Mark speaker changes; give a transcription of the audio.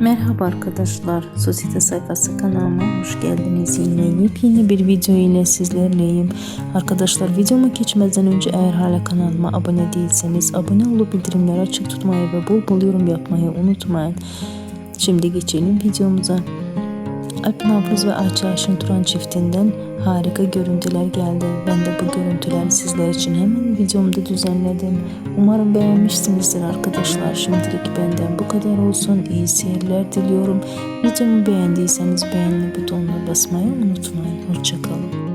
Speaker 1: Merhaba arkadaşlar, Sosyete Sayfası kanalıma hoş geldiniz. Yine yepyeni bir video ile sizlerleyim. Arkadaşlar videoma geçmeden önce eğer hala kanalıma abone değilseniz abone olup bildirimleri açık tutmayı ve bol bol yorum yapmayı unutmayın. Şimdi geçelim videomuza. Alp Navruz ve Ayça Aşın Turan çiftinden harika görüntüler geldi. Ben de bu görüntüleri sizler için hemen videomda düzenledim. Umarım beğenmişsinizdir arkadaşlar. Şimdilik benden bu kadar olsun. İyi seyirler diliyorum. Videomu beğendiyseniz beğeni butonuna basmayı unutmayın. Hoşçakalın.